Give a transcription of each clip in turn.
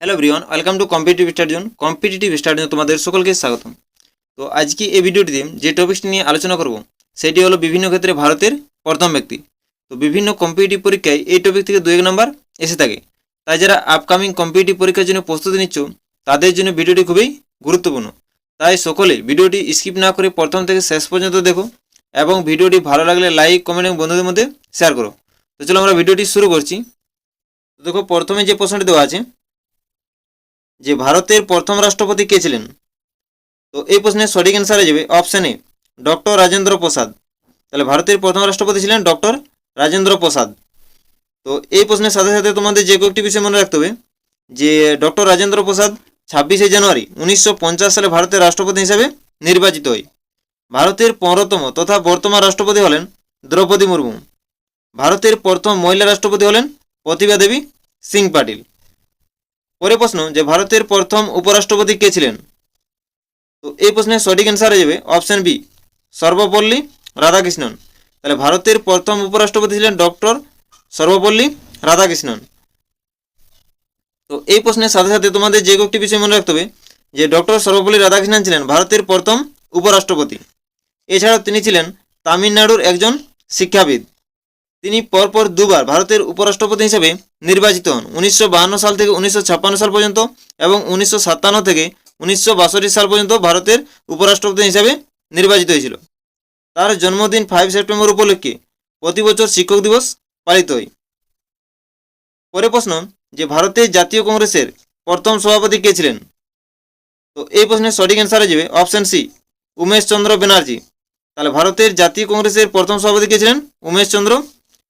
Hello ব্রিয়ন welcome to competitive স্টাডিজন competitive স্টাডিজন তোমাদের সকলকে স্বাগতম। তো আজকে এই ভিডিওটিতে যে টপিকটি নিয়ে আলোচনা করব, সেটি হলো বিভিন্ন ক্ষেত্রে ভারতের প্রথম ব্যক্তি। তো বিভিন্ন কম্পিটিটিভ পরীক্ষায় এই টপিক থেকে দু এক নম্বর এসে থাকে। তাই যারা আপকামিং কম্পিটিটিভ পরীক্ষার জন্য প্রস্তুতি নিচ্ছ, তাদের জন্য ভিডিওটি খুবই গুরুত্বপূর্ণ। তাই সকলে ভিডিওটি স্কিপ না করে প্রথম থেকে শেষ পর্যন্ত দেখো এবং ভিডিওটি ভালো লাগলে লাইক কমেন্ট এবং বন্ধুদের মধ্যে শেয়ার করো। তো চলো আমরা ভিডিওটি শুরু করছি। দেখো, প্রথমে যে প্রশ্নটি দেওয়া আছে যে ভারতের প্রথম রাষ্ট্রপতি কে ছিলেন? তো এই প্রশ্নের সঠিক অ্যান্সার যাবে option A doctor Rajendra Prasad. তাহলে ভারতের প্রথম রাষ্ট্রপতি ছিলেন ডক্টর রাজেন্দ্র প্রসাদ। তো এই প্রশ্নের সাথে সাথে তোমাদের যে কয়েকটি বিষয় মনে রাখতে হবে, যে ডক্টর রাজেন্দ্র প্রসাদ ছাব্বিশে জানুয়ারি উনিশশো পঞ্চাশ সালে ভারতের রাষ্ট্রপতি হিসেবে নির্বাচিত হয়। ভারতের পনেরোতম তথা বর্তমান রাষ্ট্রপতি হলেন দ্রৌপদী মুর্মু। ভারতের প্রথম মহিলা রাষ্ট্রপতি হলেন প্রতিভা দেবী সিং পাটিল। পরে প্রশ্ন যে ভারতের প্রথম উপরাষ্ট্রপতি কে ছিলেন? তো এই প্রশ্নের সঠিক অ্যান্সার হয়ে যাবে অপশন বি সর্বপল্লী রাধাকৃষ্ণন। তাহলে ভারতের প্রথম উপরাষ্ট্রপতি ছিলেন ডক্টর সর্বপল্লী রাধাকৃষ্ণন। তো এই প্রশ্নের সাথে সাথে তোমাদের যে কয়েকটি বিষয় মনে রাখতে হবে, যে ডক্টর সর্বপল্লী রাধাকৃষ্ণন ছিলেন ভারতের প্রথম উপরাষ্ট্রপতি। এছাড়াও তিনি ছিলেন তামিলনাড়ুর একজন শিক্ষাবিদ। তিনি পরপর দুবার ভারতের উপরাষ্ট্রপতি হিসেবে নির্বাচিত হন। উনিশশো সাল থেকে উনিশশো সাল পর্যন্ত এবং উনিশশো সাতান্ন থেকে উনিশশো বাষট্টি সাল পর্যন্ত ভারতের উপরাষ্ট্রপতি হিসেবে নির্বাচিত হয়েছিল। তার জন্মদিন ফাইভ সেপ্টেম্বর উপলক্ষে প্রতি বছর শিক্ষক দিবস পালিত হয়। পরে প্রশ্ন, যে ভারতের জাতীয় কংগ্রেসের প্রথম সভাপতি কে ছিলেন? তো এই প্রশ্নের সঠিক অ্যান্সার হয়ে যাবে অপশন সি উমেশ চন্দ্র ব্যানার্জি। তাহলে ভারতের জাতীয় কংগ্রেসের প্রথম সভাপতি কে ছিলেন? উমেশ চন্দ্র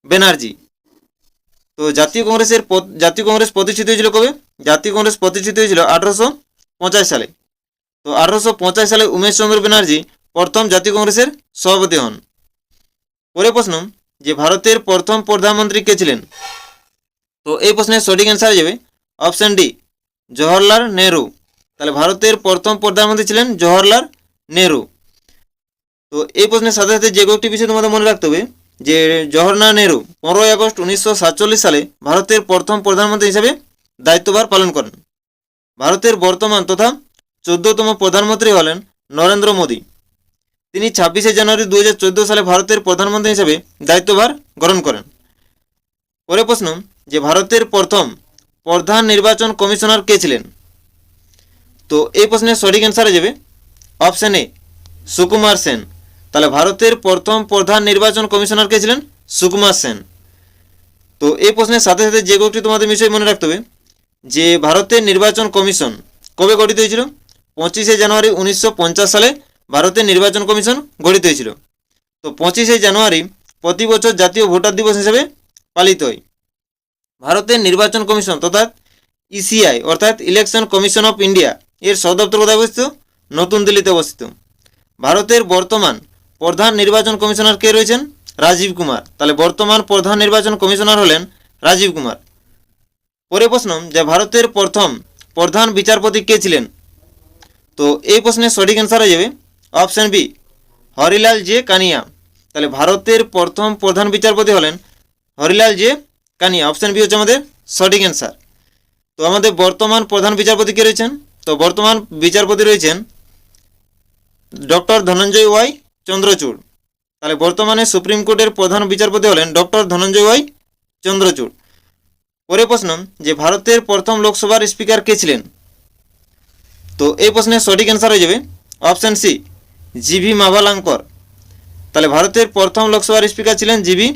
ব্যানার্জি তো জাতীয় কংগ্রেসের জাতীয় কংগ্রেস প্রতিষ্ঠিত হয়েছিল কবে? জাতীয় কংগ্রেস প্রতিষ্ঠিত হয়েছিল আঠারোশো পঞ্চাশ সালে। তো আঠারোশো পঞ্চাশ সালে উমেশ চন্দ্র ব্যানার্জি প্রথম জাতীয় কংগ্রেসের সভাপতি হন। পরে প্রশ্ন, যে ভারতের প্রথম প্রধানমন্ত্রী কে ছিলেন? তো এই প্রশ্নের সঠিক অ্যান্সার যাবে অপশন ডি জওহরলাল নেহরু। তাহলে ভারতের প্রথম প্রধানমন্ত্রী ছিলেন জওহরলাল নেহরু। তো এই প্রশ্নের সাথে সাথে যে কয়েকটি বিষয় তোমাদের মনে রাখতে হবে। যে জওহরলাল নেহরু পনেরোই আগস্ট উনিশশো সাতচল্লিশ সালে ভারতের প্রথম প্রধানমন্ত্রী হিসেবে দায়িত্বভার পালন করেন। ভারতের বর্তমান তথা চোদ্দতম প্রধানমন্ত্রী হলেন নরেন্দ্র মোদী। তিনি ছাব্বিশে জানুয়ারি দু হাজার চোদ্দ সালে ভারতের প্রধানমন্ত্রী হিসেবে দায়িত্বভার গ্রহণ করেন। পরে প্রশ্ন, যে ভারতের প্রথম প্রধান নির্বাচন কমিশনার কে ছিলেন? তো এই প্রশ্নের সঠিক অ্যান্সার যাবে। Option A Sukumar Sen. তাহলে ভারতের প্রথম প্রধান নির্বাচন কমিশনার কে ছিলেন? সুকুমার সেন। তো এই প্রশ্নের সাথে সাথে যে কয়েকটি তোমাদের বিষয় মনে রাখতে হবে, যে ভারতের নির্বাচন কমিশন কবে গঠিত হয়েছিল? পঁচিশে জানুয়ারি উনিশশো পঞ্চাশ সালে ভারতের নির্বাচন কমিশন গঠিত হয়েছিল। তো পঁচিশে জানুয়ারি প্রতি বছর জাতীয় ভোটার দিবস হিসেবে পালিত হয়। ভারতের নির্বাচন কমিশন তথা ইসিআই, অর্থাৎ ইলেকশন কমিশন অফ ইন্ডিয়া, এর সদপ্তর কোথায় অবস্থিত? নতুন দিল্লিতে অবস্থিত। ভারতের বর্তমান প্রধান নির্বাচন কমিশনার কে রয়েছেন? রাজীব কুমার। তাহলে বর্তমান প্রধান নির্বাচন কমিশনার হলেন রাজীব কুমার। পরে প্রশ্ন, যে ভারতের প্রথম প্রধান বিচারপতি কে ছিলেন? তো এই প্রশ্নের সঠিক অ্যান্সার হয়ে যাবে option B Harilal J Kania. তাহলে ভারতের প্রথম প্রধান বিচারপতি হলেন Harilal J Kania. Option B হচ্ছে আমাদের সঠিক অ্যান্সার তো আমাদের বর্তমান প্রধান বিচারপতি কে রয়েছেন? তো বর্তমান বিচারপতি রয়েছেন ডক্টর ধনঞ্জয় ওয়াই চন্দ্রচূড়। তাহলে বর্তমানে সুপ্রিম কোর্টের প্রধান বিচারপতি হলেন ডক্টর ধনঞ্জয় ওয়াই চন্দ্রচূড়। পরে প্রশ্ন, যে ভারতের প্রথম লোকসভার স্পিকার কে ছিলেন? তো এই প্রশ্নের সঠিক অ্যান্সার হয়ে যাবে অপশন সি জিভি মাভালাঙ্কর। তাহলে ভারতের প্রথম লোকসভার স্পিকার ছিলেন জিভি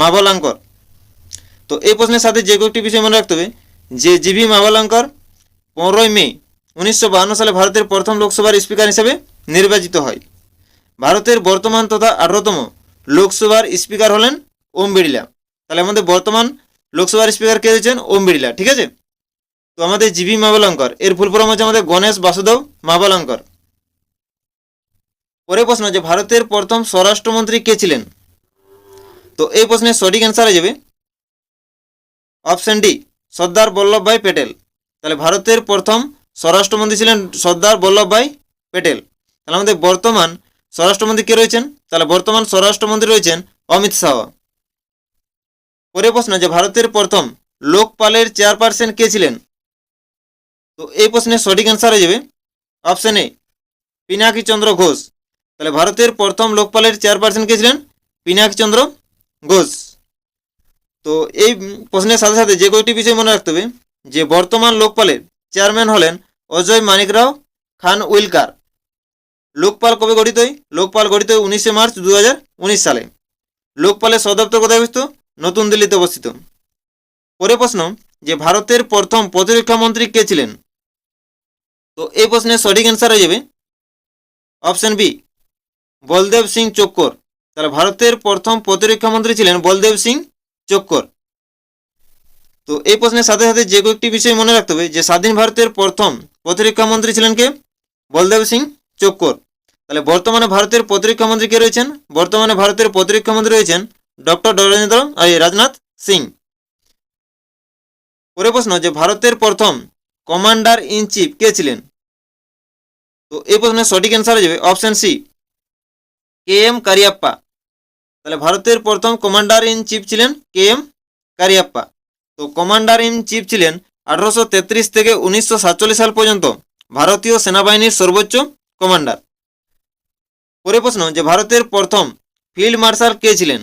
মাভালাঙ্কর। তো এই প্রশ্নের সাথে যে কয়েকটি বিষয় মনে রাখতে হবে, যে জিভি মাভালাঙ্কর পনেরোই মে উনিশশো সালে ভারতের প্রথম লোকসভার স্পিকার হিসেবে নির্বাচিত হয়। ভারতের বর্তমান তথা আঠারোতম লোকসভার স্পিকার হলেন ওম বিড়লা। তাহলে আমাদের বর্তমান লোকসভার স্পিকার কে রয়েছেন ওম বিড়লা, ঠিক আছে? তো আমাদের জিভি মাভালঙ্কর এর ফুল ফর্ম হচ্ছে আমাদের গণেশ বাসুদেব মাভালঙ্কর পরে প্রশ্ন যে ভারতের প্রথম স্বরাষ্ট্রমন্ত্রী কে ছিলেন? তো এই প্রশ্নের সঠিক অ্যান্সার হয়ে যাবে অপশন ডি সর্দার বল্লভভাই প্যাটেল তাহলে ভারতের প্রথম স্বরাষ্ট্রমন্ত্রী ছিলেন সর্দার বল্লভভাই প্যাটেল তাহলে আমাদের বর্তমান স্বরাষ্ট্রমন্ত্রী কে রয়েছেন? তাহলে বর্তমান স্বরাষ্ট্রমন্ত্রী রয়েছেন অমিত শাহ। পরে প্রশ্ন যে ভারতের প্রথম লোকপালের চেয়ারপারসন কে ছিলেন? তো এই প্রশ্নের সঠিক অ্যান্সার হয়ে যাবে। Option A Pinaki Chandra Ghosh. তাহলে ভারতের প্রথম লোকপালের চেয়ারপারসন কে ছিলেন? পিনাকি চন্দ্র ঘোষ। তো এই প্রশ্নের সাথে সাথে যে কয়েকটি বিষয় মনে রাখতে হবে? যে বর্তমান লোকপালের চেয়ারম্যান হলেন অজয় মানিকরাও, খান উইলকার। লোকপাল কবে গঠিত হয়? লোকপাল গঠিত হয় উনিশে মার্চ দু হাজার উনিশ সালে। লোকপালের সদপ্তর কোথায় অবস্থিত? নতুন দিল্লিতে অবস্থিত। পরে প্রশ্ন, যে ভারতের প্রথম প্রতিরক্ষা মন্ত্রী কে ছিলেন? তো এই প্রশ্নের সঠিক অ্যান্সার হয়ে যাবে। অপশন বি বলদেব সিং চক্কর তাহলে ভারতের প্রথম প্রতিরক্ষা মন্ত্রী ছিলেন বলদেব সিং চক্কর তো এই প্রশ্নের সাথে সাথে যে কয়েকটি বিষয় মনে রাখতে হবে, যে স্বাধীন ভারতের প্রথম প্রতিরক্ষা মন্ত্রী ছিলেন কে? বলদেব সিং চোক্কর তাহলে বর্তমানে ভারতের প্রতিরক্ষা মন্ত্রী কে রয়েছেন? বর্তমানে ভারতের প্রতিরক্ষা মন্ত্রী রয়েছেন ডক্টর নরেন্দ্র রাজনাথ সিং। পরে প্রশ্ন যে ভারতের প্রথম কমান্ডার ইন চিফ কে ছিলেন? তো এই প্রশ্নের সঠিক অ্যান্সার হয়ে যাবে option C K M Cariappa. তাহলে ভারতের প্রথম কমান্ডার ইন চিফ ছিলেন কে এম কারিয়াপ্পা। তো কমান্ডার ইন চিফ ছিলেন আঠারোশো তেত্রিশ থেকে উনিশশো সাতচল্লিশ সাল পর্যন্ত ভারতীয় সেনাবাহিনীর সর্বোচ্চ কমান্ডার। পরে প্রশ্ন, যে ভারতের প্রথম ফিল্ড মার্শাল কে ছিলেন?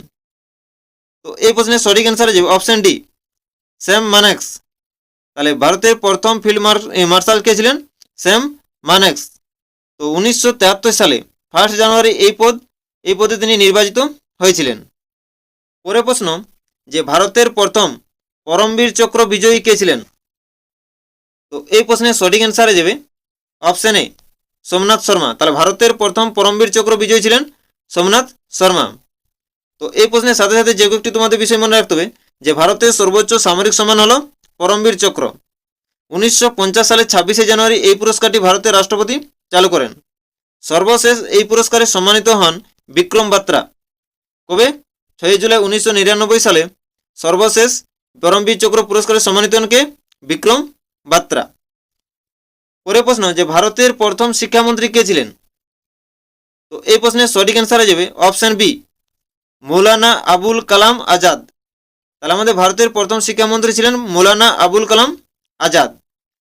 তো এই প্রশ্নের সঠিক অ্যান্সার যাবে অপশন ডি স্যাম মানেক্স। তাহলে ভারতের প্রথম ফিল্ড মার্শাল কে ছিলেন? স্যাম মানেক্স। তো উনিশশো সালে ফার্স্ট জানুয়ারি এই পদ, এই পদে তিনি নির্বাচিত হয়েছিলেন। পরে প্রশ্ন, যে ভারতের প্রথম পরমবীর চক্র বিজয়ী কে ছিলেন? তো এই প্রশ্নের সঠিক অ্যান্সার যাবে অপশন এ সোমনাথ শর্মা। তাহলে ভারতের প্রথম পরমবীর চক্র বিজয়ী ছিলেন সোমনাথ শর্মা। তো এই প্রশ্নের সাথে সাথে যে কয়েকটি তোমাদের বিষয় মনে রাখতে হবে, যে ভারতের সর্বোচ্চ সামরিক সম্মান হলো পরমবীর চক্র। উনিশশো পঞ্চাশ সালের ছাব্বিশে জানুয়ারি এই পুরস্কারটি ভারতের রাষ্ট্রপতি চালু করেন। সর্বশেষ এই পুরস্কারে সম্মানিত হন বিক্রম বাত্রা। কবে? ছয় জুলাই উনিশশো নিরানব্বই সালে। সর্বশেষ পরমবীর চক্র পুরস্কারে সম্মানিত হন কে? বিক্রম বাত্রা। পরে প্রশ্ন, যে ভারতের প্রথম শিক্ষামন্ত্রী কে ছিলেন? তো এই প্রশ্নের সঠিক অ্যান্সার হয়ে যাবে অপশন বি মৌলানা আবুল কালাম আজাদ। তাহলে আমাদের ভারতের প্রথম শিক্ষামন্ত্রী ছিলেন মৌলানা আবুল কালাম আজাদ।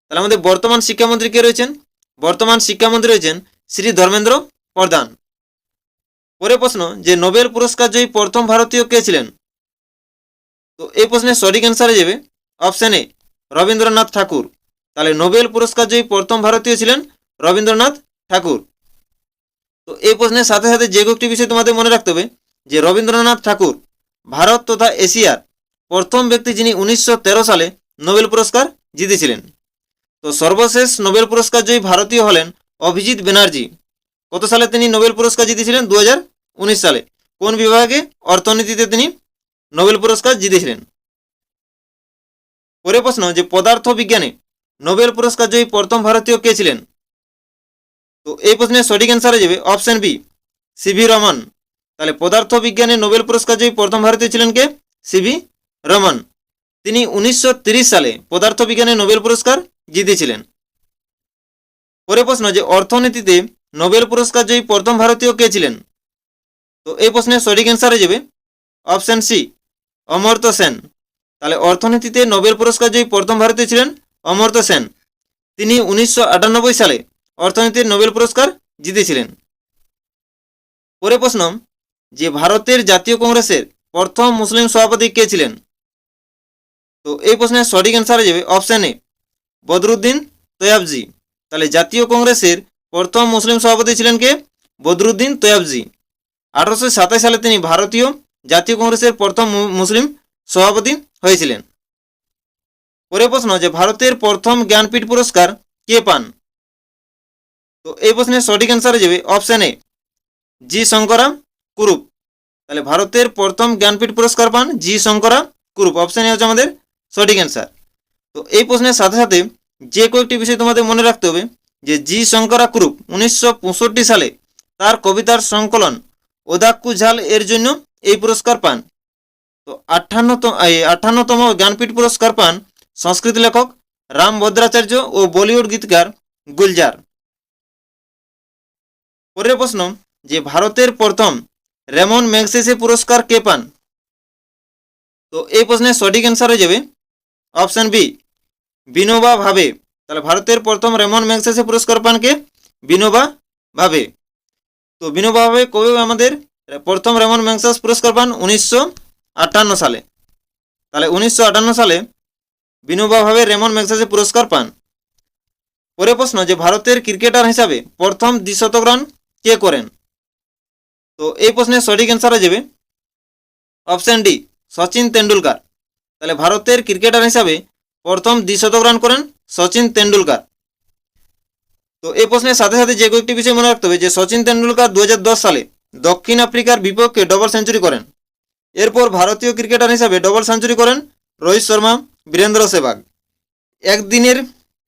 তাহলে আমাদের বর্তমান শিক্ষামন্ত্রী কে রয়েছেন? বর্তমান শিক্ষামন্ত্রী রয়েছেন শ্রী ধর্মেন্দ্র প্রধান। পরে প্রশ্ন, যে নোবেল পুরস্কার জয়ী প্রথম ভারতীয় কে ছিলেন? তো এই প্রশ্নের সঠিক অ্যান্সার হয়ে যাবে অপশন এ রবীন্দ্রনাথ ঠাকুর। তাহলে নোবেল পুরস্কার জয়ী প্রথম ভারতীয় ছিলেন রবীন্দ্রনাথ ঠাকুর। তো এই প্রশ্নের সাথে সাথে যে কয়েকটি বিষয় তোমাদের মনে রাখতে হবে, যে রবীন্দ্রনাথ ঠাকুর ভারত তথা এশিয়ার প্রথম ব্যক্তি যিনি উনিশশো তেরো সালে নোবেল পুরস্কার জিতেছিলেন। তো সর্বশেষ নোবেল পুরস্কার জয়ী ভারতীয় হলেন অভিজিৎ ব্যানার্জি। কত সালে তিনি নোবেল পুরস্কার জিতেছিলেন? দু উনিশ সালে। কোন বিভাগে অর্থনীতিতে তিনি নোবেল পুরস্কার জিতেছিলেন? পরে প্রশ্ন, যে পদার্থ বিজ্ঞানে নোবেল পুরস্কার জয়ী প্রথম ভারতীয় কে ছিলেন? তো এই প্রশ্নের সঠিক অ্যান্সার যাবে অপশন বি সিভি রমন। তাহলে পদার্থ বিজ্ঞানে নোবেল পুরস্কার জয়ী প্রথম ভারতীয় ছিলেন কে? সিভি রমন। তিনি উনিশশো সালে পদার্থ বিজ্ঞানে নোবেল পুরস্কার জিতেছিলেন। পরে প্রশ্ন যে অর্থনীতিতে নোবেল পুরস্কার জয়ী প্রথম ভারতীয় কে ছিলেন? তো এই প্রশ্নের সঠিক অ্যান্সার হয়ে যাবে অপশন সি অমর্ত্য সেন। তাহলে অর্থনীতিতে নোবেল পুরস্কার জয়ী প্রথম ভারতীয় ছিলেন অমর্ত্য সেন। তিনি উনিশশো আটানব্বই সালে অর্থনীতির নোবেল পুরস্কার জিতেছিলেন। পরে প্রশ্ন, যে ভারতের জাতীয় কংগ্রেসের প্রথম মুসলিম সভাপতি কে ছিলেন? তো এই প্রশ্নের সঠিক অ্যান্সার হয়ে যাবে অপশন এ বদরুদ্দিন তয়াবজি। তাহলে জাতীয় কংগ্রেসের প্রথম মুসলিম সভাপতি ছিলেন কে? বদরুদ্দিন তয়াবজি। আঠারোশো সালে তিনি ভারতীয় জাতীয় কংগ্রেসের প্রথম মুসলিম সভাপতি হয়েছিলেন। পরে প্রশ্ন যে ভারতের প্রথম জ্ঞানপীঠ পুরস্কার কে পান? তো এই প্রশ্নের সঠিক অ্যান্সার যাবে অপশন এ জি শঙ্করা কুরুপ। তাহলে ভারতের প্রথম জ্ঞানপীঠ পুরস্কার পান জি শঙ্করা কুরুপ। অপশন এ হচ্ছে আমাদের সঠিক অ্যান্সার তো এই প্রশ্নের সাথে সাথে যে কয়েকটি বিষয় তোমাদের মনে রাখতে হবে, যে জি শঙ্করা কুরুপ উনিশশো পঁয়ষট্টি সালে তার কবিতার সংকলন ওদাক্কু ঝাল এর জন্য এই পুরস্কার পান। তো আটান্নতম এই আটান্নতম জ্ঞানপীঠ পুরস্কার পান সংস্কৃত লেখক রাম ভদ্রাচার্য ও বলিউড গীতকার গুলজার। পরের প্রশ্ন, যে ভারতের প্রথম রেমন ম্যাগসেসে পুরস্কার কে পান? তো এই প্রশ্নের সঠিক অ্যান্সার হয়ে যাবে অপশন বি বিনোবা ভাবে। তাহলে ভারতের প্রথম রেমন ম্যাগসেসে পুরস্কার পান কে? বিনোবা ভাবে। তো বিনোবা ভাবে কবে আমাদের প্রথম রেমন ম্যাগসেস পুরস্কার পান? উনিশশো আটান্ন সালে। তাহলে উনিশশো আটান্ন সালে বিনোবা ভাবে রেমন ম্যাগসেসে পুরস্কার পান। পরে প্রশ্ন যে ভারতের ক্রিকেটার হিসাবে প্রথম দ্বিশতক রান কে করেন? তো এই প্রশ্নের সঠিক অ্যান্সার হয়ে যাবে অপশন ডি সচিন তেন্ডুলকার। তাহলে ভারতের ক্রিকেটার হিসাবে প্রথম দ্বিশতক রান করেন সচিন তেন্ডুলকার। তো এই প্রশ্নের সাথে সাথে যে কয়েকটি বিষয় মনে রাখতে হবে যে সচিন তেন্ডুলকার দুহাজার দশ সালে দক্ষিণ আফ্রিকার বিপক্ষে ডবল সেঞ্চুরি করেন। এরপর ভারতীয় ক্রিকেটার হিসাবে ডবল সেঞ্চুরি করেন রোহিত শর্মা বীরেন্দ্র সেবাগ একদিনের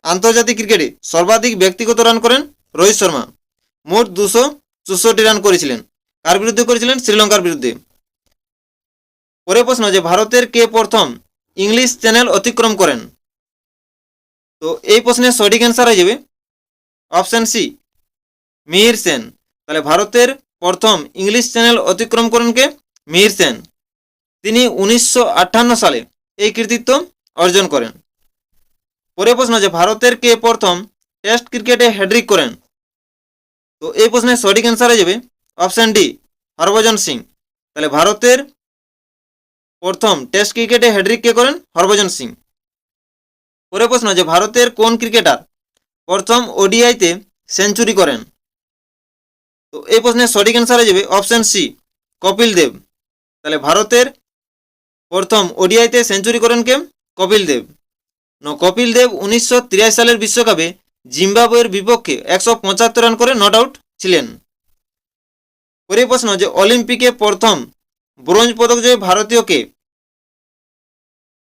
আন্তর্জাতিক ক্রিকেটে সর্বাধিক ব্যক্তিগত রান করেন রোহিত শর্মা। মোট দুশো চৌষট্টি রান করেছিলেন। কার বিরুদ্ধে করেছিলেন? শ্রীলঙ্কার বিরুদ্ধে। পরে প্রশ্ন যে ভারতের কে প্রথম ইংলিশ চ্যানেল অতিক্রম করেন? তো এই প্রশ্নের সঠিক অ্যান্সার হয়ে যাবে অপশান সি মিহির সেন। তাহলে ভারতের প্রথম ইংলিশ চ্যানেল অতিক্রম করেন কে? মিহির সেন। তিনি উনিশশো আটান্ন সালে এই কৃতিত্ব অর্জন করেন। পরে প্রশ্ন যে ভারতের কে প্রথম টেস্ট ক্রিকেটে হ্যাড্রিক করেন? তো এই প্রশ্নের সঠিক অ্যান্সার হয়ে যাবে অপশান ডি হরভজন সিং। তাহলে ভারতের প্রথম টেস্ট ক্রিকেটে হ্যাড্রিক কে করেন? হরভজন সিং। পরে প্রশ্ন যে ভারতের কোন ক্রিকেটার প্রথম ওডিআইতে সেঞ্চুরি করেন? তো এই প্রশ্নের সঠিক অ্যান্সার হয়ে যাবে অপশান সি কপিল দেব। তাহলে ভারতের প্রথম ওডিআইতে সেঞ্চুরি করেন কে কপিল দেব। ন, কপিল দেব উনিশশো সালের বিশ্বকাপে জিম্বাবুয়ের বিপক্ষে একশো পঁচাত্তর রান করে নট আউট ছিলেন। পরে প্রশ্ন যে অলিম্পিকে প্রথম ব্রোঞ্জ পদক জয়ী ভারতীয় কে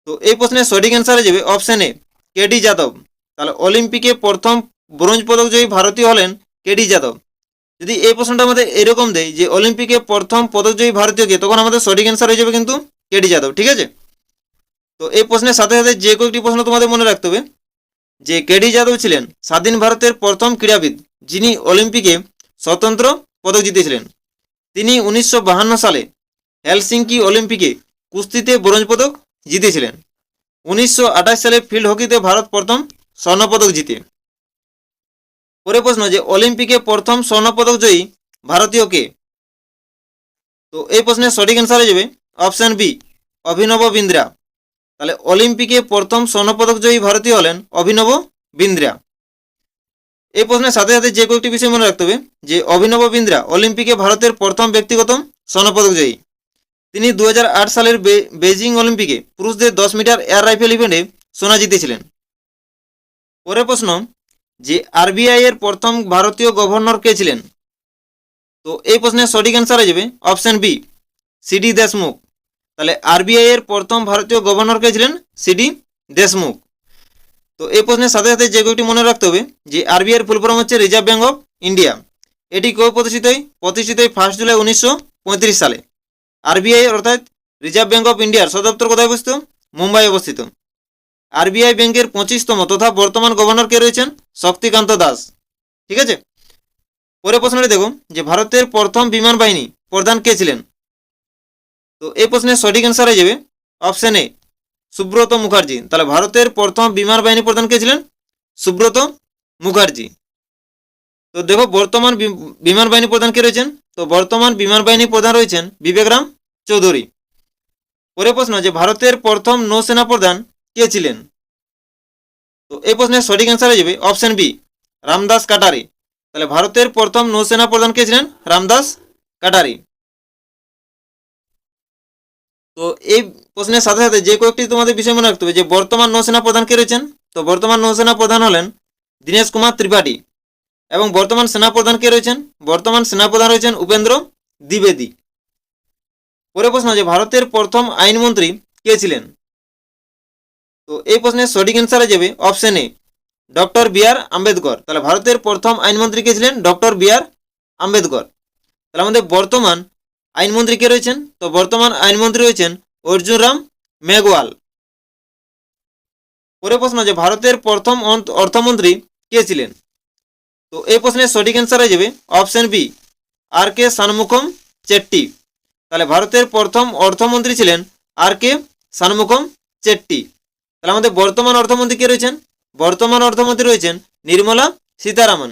তো এই প্রশ্নের সঠিক অ্যান্সার যাবে অপশান এ কেডি যাদব। তাহলে অলিম্পিকে প্রথম ব্রোঞ্জ পদক জয়ী ভারতীয় হলেন কেডি যাদব। যদি এই প্রশ্নটা আমাদের এরকম দেয় যে অলিম্পিকে প্রথম পদকজয়ী ভারতীয়কে, তখন আমাদের সঠিক অ্যান্সার হয়ে যাবে কিন্তু কেডি যাদব। ঠিক আছে? তো এই প্রশ্নের সাথে সাথে যে কয়েকটি প্রশ্ন তোমাদের মনে রাখতে হবে। যে কেডি যাদব ছিলেন স্বাধীন ভারতের প্রথম ক্রীড়াবিদ, যিনি অলিম্পিকে স্বতন্ত্র পদক জিতেছিলেন। তিনি উনিশশো সালে হেলসিঙ্কি অলিম্পিকে কুস্তিতে ব্রোঞ্জ পদক জিতেছিলেন। উনিশশো সালে ফিল্ড হকিতে ভারত প্রথম স্বর্ণপদক জিতে। পরে প্রশ্ন, যে অলিম্পিকে প্রথম স্বর্ণপদক জয়ী ভারতীয় কে? তো এই প্রশ্নের সঠিক অ্যান্সার হয়ে যাবে অপশান বি, অভিনব বিন্দ্রা। তাহলে অলিম্পিকে প্রথম স্বর্ণপদক জয়ী ভারতীয় হলেন অভিনব বিন্দ্রা। এই প্রশ্নের সাথে সাথে যে কয়েকটি বিষয় মনে রাখতে হবে, যে অভিনব বিন্দ্রা অলিম্পিকে ভারতের প্রথম ব্যক্তিগত স্বর্ণপদক জয়ী। তিনি দু হাজার আট সালের বেজিং অলিম্পিকে পুরুষদের দশ মিটার এয়ার রাইফেল ইভেন্টে সোনা জিতেছিলেন। পরের প্রশ্ন, যে আরবিআই এর প্রথম ভারতীয় গভর্নর কে ছিলেন? তো এই প্রশ্নের সঠিক অ্যান্সার হয়ে যাবে অপশন বি সিডি দেশমুখ। তাহলে আরবিআই এর প্রথম ভারতীয় গভর্নর কে ছিলেন সিডি দেশমুখ তো এই প্রশ্নের সাথে সাথে যে কয়েকটি মনে রাখতে হবে, যে আরবিআই এর ফুল ফর্ম হচ্ছে রিজার্ভ ব্যাঙ্ক অফ ইন্ডিয়া এটি কবে প্রতিষ্ঠিত হয়? প্রতিষ্ঠিত হয় ফার্স্ট জুলাই উনিশশো পঁয়ত্রিশ সালে। আরবিআই অর্থাৎ রিজার্ভ ব্যাঙ্ক অফ ইন্ডিয়ার সদপ্তর কোথায় অবস্থিত? মুম্বাই অবস্থিত। আরবিআই ব্যাংকের পঁচিশতম তথা বর্তমান গভর্নর কে রয়েছেন শক্তিকান্ত দাস। ঠিক আছে? পরে প্রশ্নটি দেখো, যে ভারতের প্রথম বিমান বাহিনী প্রধান কে ছিলেন? তো এই প্রশ্নের সঠিক অ্যান্সার হয়ে যাবে অপশন এ সুব্রত মুখার্জি। তাহলে ভারতের প্রথম বিমান বাহিনী প্রধান কে ছিলেন? সুব্রত মুখার্জি। তো দেখো, বর্তমান বিমান বাহিনী প্রধান কে রয়েছেন? তো বর্তমান বিমান বাহিনী প্রধান রয়েছেন বিবেকরাম চৌধুরী। পরে প্রশ্ন, যে ভারতের প্রথম নৌসেনা প্রধান কে ছিলেন? তো এই প্রশ্নের সঠিক অ্যান্সার হয়ে যাবে অপশন বি রামদাস কাটারি। তাহলে ভারতের প্রথম নৌসেনা প্রধান কে ছিলেন? রামদাস কাটারি। তো এই প্রশ্নের সাথে সাথে যে কয়েকটি তোমাদের বিষয় মনে রাখতে হবে, যে বর্তমান নৌসেনা প্রধান কে রয়েছেন? তো বর্তমান নৌসেনা প্রধান হলেন দীনেশ কুমার ত্রিপাঠী এবং বর্তমান সেনা প্রধান কে রয়েছেন? বর্তমান সেনা প্রধান রয়েছেন উপেন্দ্র দ্বিবেদী। পরে প্রশ্ন যে ভারতের প্রথম আইনমন্ত্রী কে ছিলেন? তো এই প্রশ্নের সঠিক অ্যান্সার যাবে option A doctor B R Ambedkar. তাহলে ভারতের প্রথম আইনমন্ত্রী কে ছিলেন? Doctor B R Ambedkar. তাহলে আমাদের বর্তমান আইনমন্ত্রী কে রয়েছেন? তো বর্তমান আইনমন্ত্রী রয়েছেন অর্জুন রাম মেঘওয়াল। পরে প্রশ্ন যে ভারতের প্রথম অর্থমন্ত্রী কে ছিলেন? তো এই প্রশ্নের সঠিক অ্যান্সার হয়ে যাবে option B R K Shanmukham Chetty. তাহলে ভারতের প্রথম অর্থমন্ত্রী ছিলেন আর কে সানমুখম চেট্টি। তাহলে আমাদের বর্তমান অর্থমন্ত্রী কে রয়েছেন? বর্তমান অর্থমন্ত্রী রয়েছেন নির্মলা সীতারামন।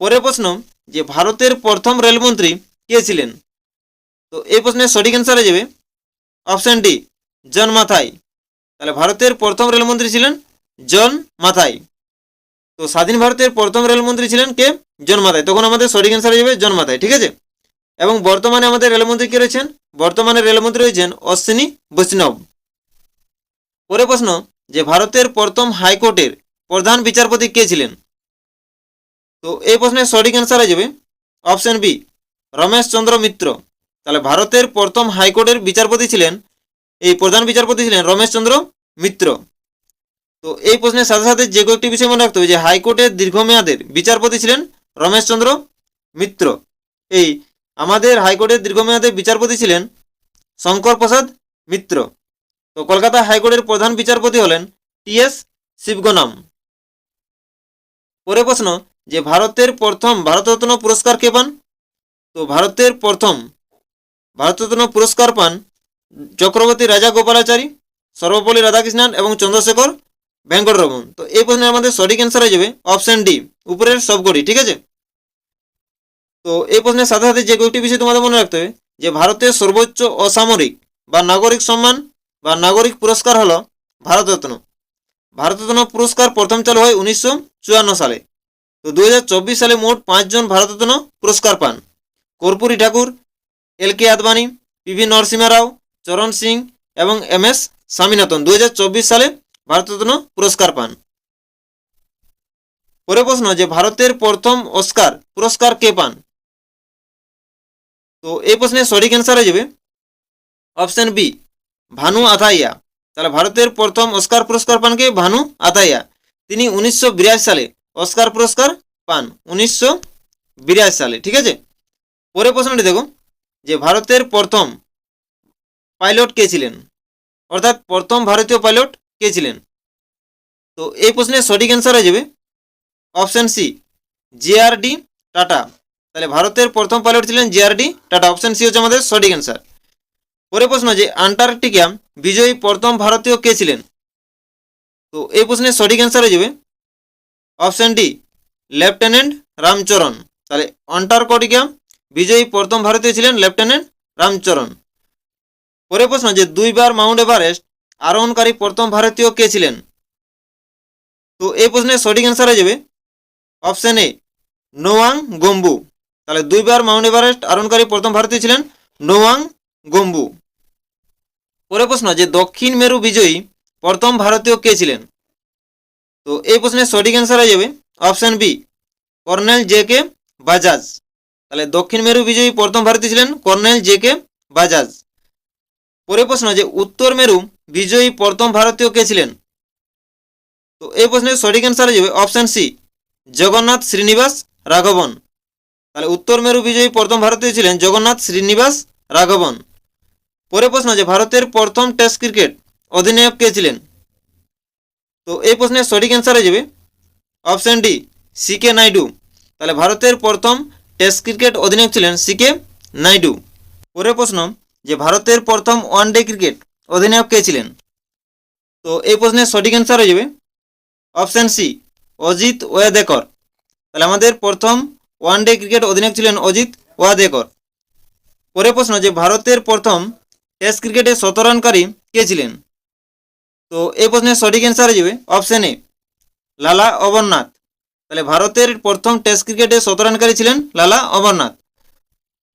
পরের প্রশ্ন যে ভারতের প্রথম রেলমন্ত্রী কে ছিলেন? তো এই প্রশ্নের সঠিক অ্যান্সার হয়ে যাবে। অপশন ডি জন মাথাই। তাহলে ভারতের প্রথম রেলমন্ত্রী ছিলেন জন মাথাই। তো স্বাধীন ভারতের প্রথম রেলমন্ত্রী ছিলেন কে? জন মাথাই। তখন আমাদের সঠিক অ্যান্সার হয়ে যাবে জন মাথাই, ঠিক আছে? এবং বর্তমানে আমাদের রেলমন্ত্রী কে রয়েছেন? বর্তমানে রেলমন্ত্রী রয়েছেন অশ্বিনী বৈষ্ণব। পরে প্রশ্ন, যে ভারতের প্রথম হাইকোর্টের প্রধান বিচারপতি কে ছিলেন? তো এই প্রশ্নের সঠিক অ্যান্সার হয়ে যাবে। Option B Ramesh Chandra Mitra. তাহলে ভারতের প্রথম হাইকোর্টের বিচারপতি ছিলেন, এই প্রধান বিচারপতি ছিলেন রমেশ চন্দ্র মিত্র। তো এই প্রশ্নের সাথে সাথে যে কয়েকটি বিষয় মনে রাখতে হবে, যে হাইকোর্টের দীর্ঘমেয়াদের বিচারপতি ছিলেন রমেশ চন্দ্র মিত্র। এই আমাদের হাইকোর্টের দীর্ঘমেয়াদের বিচারপতি ছিলেন শঙ্কর প্রসাদ মিত্র। তো কলকাতা হাইকোর্টের প্রধান বিচারপতি হলেন টি এস শিবগনাম। পরে প্রশ্ন, যে ভারতের প্রথম ভারতরত্ন পুরস্কার কে পান? তো ভারতের প্রথম ভারতরত্ন পুরস্কার পান চক্রবর্তী রাজা গোপালাচারী, সর্বপল্লী রাধাকৃষ্ণন এবং চন্দ্রশেখর ভেঙ্কটরমন। তো এই প্রশ্নের আমাদের সঠিক অ্যান্সার হয়ে যাবে অপশন ডি উপরের সবকটি, ঠিক আছে? তো এই প্রশ্নের সাথে সাথে যে কয়েকটি বিষয় তোমাদের মনে রাখতে হবে, যে ভারতের সর্বোচ্চ অসামরিক বা নাগরিক সম্মান বা নাগরিক পুরস্কার হলো ভারতরত্ন। ভারতরত্ন পুরস্কার প্রথম চালু হয় উনিশশো চুয়ান্ন সালে। তো দু হাজার চব্বিশ সালে মোট পাঁচজন ভারতরত্ন পুরস্কার পান। Karpoori Thakur L K Advani P V Narasimha Rao Charan Singh এবং এম এস স্বামীনাথন দুই হাজার চব্বিশ সালে ভারতরত্ন পুরস্কার পান। পরে প্রশ্ন, যে ভারতের প্রথম অস্কার পুরস্কার কে পান? তো এই প্রশ্নের সঠিক অ্যান্সার হয়ে যাবে অপশন বি ভানু আথাইয়া। তাহলে ভারতের প্রথম অস্কার পুরস্কার পান কে? ভানু আথাইয়া। তিনি উনিশশো বিরাশি সালে অস্কার পুরস্কার পান, উনিশশো বিরাশি সালে, ঠিক আছে? পরে প্রশ্নটি দেখো যে ভারতের প্রথম পাইলট কে ছিলেন? অর্থাৎ প্রথম ভারতীয় পাইলট কে ছিলেন? তো এই প্রশ্নের সঠিক অ্যান্সার হয়ে যাবে অপশন সি জিআরডি টাটা। তাহলে ভারতের প্রথম পাইলট ছিলেন জিআরডি টাটা। অপশন সি হচ্ছে আমাদের সঠিক অ্যান্সার পরে প্রশ্ন যে, আন্টার্কটিকা বিজয়ী প্রথম ভারতীয় কে ছিলেন? তো এই প্রশ্নের সঠিক অ্যান্সার হয়ে যাবে অপশন ডি লেফটেন্যান্ট রামচরণ। তাহলে অন্টার্কটিকা বিজয়ী প্রথম ভারতীয় ছিলেন লেফটেন্যান্ট রামচরণ। পরে প্রশ্ন যে দুইবার মাউন্ট এভারেস্ট আরোহণকারী প্রথম ভারতীয় কে ছিলেন? তো এই প্রশ্নের সঠিক অ্যান্সার হয়ে যাবে অপশন এ নোয়াং গম্বু। তাহলে দুইবার মাউন্ট এভারেস্ট আরোহণকারী প্রথম ভারতীয় ছিলেন নোয়াং গম্বু। পরে প্রশ্ন যে দক্ষিণ মেরু বিজয়ী প্রথম ভারতীয় কে ছিলেন? তো এই প্রশ্নের সঠিক অ্যান্সার হয়ে যাবে option B colonel J K Bajaj. তাহলে দক্ষিণ মেরু বিজয়ী প্রথম ভারতীয় ছিলেন কর্নেল জে কে বাজাজ। পরে প্রশ্ন যে উত্তর মেরু বিজয়ী প্রথম ভারতীয় কে ছিলেন? তো এই প্রশ্নের সঠিক অ্যান্সার হয়ে যাবে অপশন সি জগন্নাথ শ্রীনিবাস রাঘবন। তাহলে উত্তর মেরু বিজয়ী প্রথম ভারতীয় ছিলেন জগন্নাথ শ্রীনিবাস রাঘবন। পরে প্রশ্ন যে ভারতের প্রথম টেস্ট ক্রিকেট অধিনায়ক কে ছিলেন? তো এই প্রশ্নের সঠিক অ্যান্সার হয়ে যাবে option D C K Naidu. তাহলে ভারতের প্রথম টেস্ট ক্রিকেট অধিনায়ক ছিলেন সি কে নাইডু। পরের প্রশ্ন, যে ভারতের প্রথম ওয়ান ডে ক্রিকেট অধিনায়ক কে ছিলেন? তো এই প্রশ্নের সঠিক অ্যান্সার হয়ে যাবে অপশান সি অজিত ওয়াদেকর। তাহলে আমাদের প্রথম ওয়ান ডে ক্রিকেট অধিনায়ক ছিলেন অজিত ওয়াদেকর। পরের প্রশ্ন, যে ভারতের প্রথম টেস্ট ক্রিকেটে শত রানকারী কে ছিলেন? তো এই প্রশ্নের সঠিক অ্যান্সার হয়ে যাবে অপশন এ লালা অমরনাথ। তাহলে ভারতের প্রথম টেস্ট ক্রিকেটে শত রানকারী ছিলেন লালা অমরনাথ।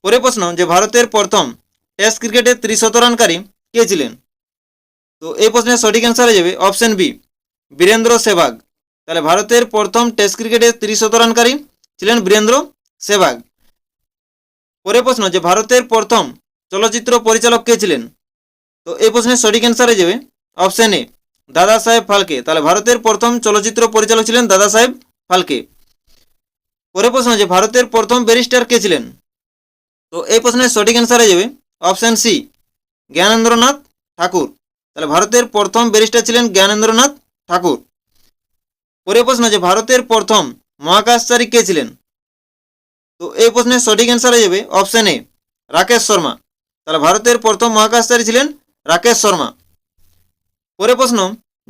পরে প্রশ্ন, যে ভারতের প্রথম টেস্ট ক্রিকেটে ত্রিশত রানকারী কে ছিলেন? তো এই প্রশ্নের সঠিক অ্যান্সার হয়ে যাবে অপশন বি বীরেন্দ্র সেবাগ তাহলে ভারতের প্রথম টেস্ট ক্রিকেটে ত্রিশত রানকারী ছিলেন বীরেন্দ্র সেবাগ পরে প্রশ্ন, যে ভারতের প্রথম চলচ্চিত্র পরিচালক কে ছিলেন? তো এই প্রশ্নের সঠিক অ্যান্সার হয়ে যাবে অপশন এ দাদা সাহেব ফালকে। তাহলে ভারতের প্রথম চলচ্চিত্র পরিচালক ছিলেন দাদা সাহেব ফালকে। পরে প্রশ্ন যে ভারতের প্রথম ব্যারিস্টার কে ছিলেন? তো এই প্রশ্নের সঠিক অ্যান্সার হয়ে যাবে অপশান সি জ্ঞানেন্দ্রনাথ ঠাকুর। তাহলে ভারতের প্রথম ব্যারিস্টার ছিলেন জ্ঞানেন্দ্রনাথ ঠাকুর। পরে প্রশ্ন যে ভারতের প্রথম মহাকাশচারী কে ছিলেন? তো এই প্রশ্নের সঠিক অ্যান্সার হয়ে যাবে অপশন এ রাকেশ শর্মা। তাহলে ভারতের প্রথম মহাকাশচারী ছিলেন রাকেশ শর্মা। পরে প্রশ্ন,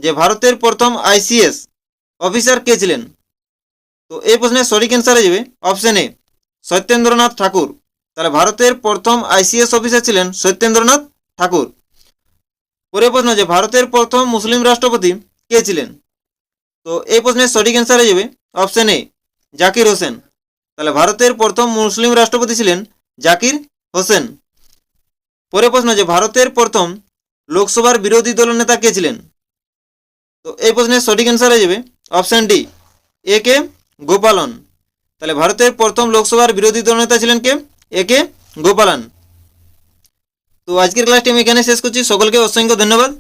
যে ভারতের প্রথম আইসিএস অফিসার কে ছিলেন? তো এই প্রশ্নের সঠিক অ্যান্সার হয়ে যাবে। Option A Satyendranath Tagore. তাহলে ভারতের প্রথম আইসিএস অফিসার ছিলেন সত্যেন্দ্রনাথ ঠাকুর। পরের প্রশ্ন যে, ভারতের প্রথম মুসলিম রাষ্ট্রপতি কে ছিলেন? তো এই প্রশ্নের সঠিক অ্যান্সার হয়ে যাবে। Option A Zakir Hussain. তাহলে ভারতের প্রথম মুসলিম রাষ্ট্রপতি ছিলেন জাকির হোসেন। পরের প্রশ্ন যে, ভারতের প্রথম লোকসভার বিরোধী দলনেতা কে ছিলেন? তো এই প্রশ্নের সঠিক অ্যান্সার হয়ে যাবে। Option D A K Gopalan. তাহলে ভারতের প্রথম লোকসভার বিরোধী দলনেতা ছিলেন কে? এ কে? গোপালন। তো আজকের ক্লাসটি আমি এখানে শেষ করছি। সকলকে অসংখ্য ধন্যবাদ।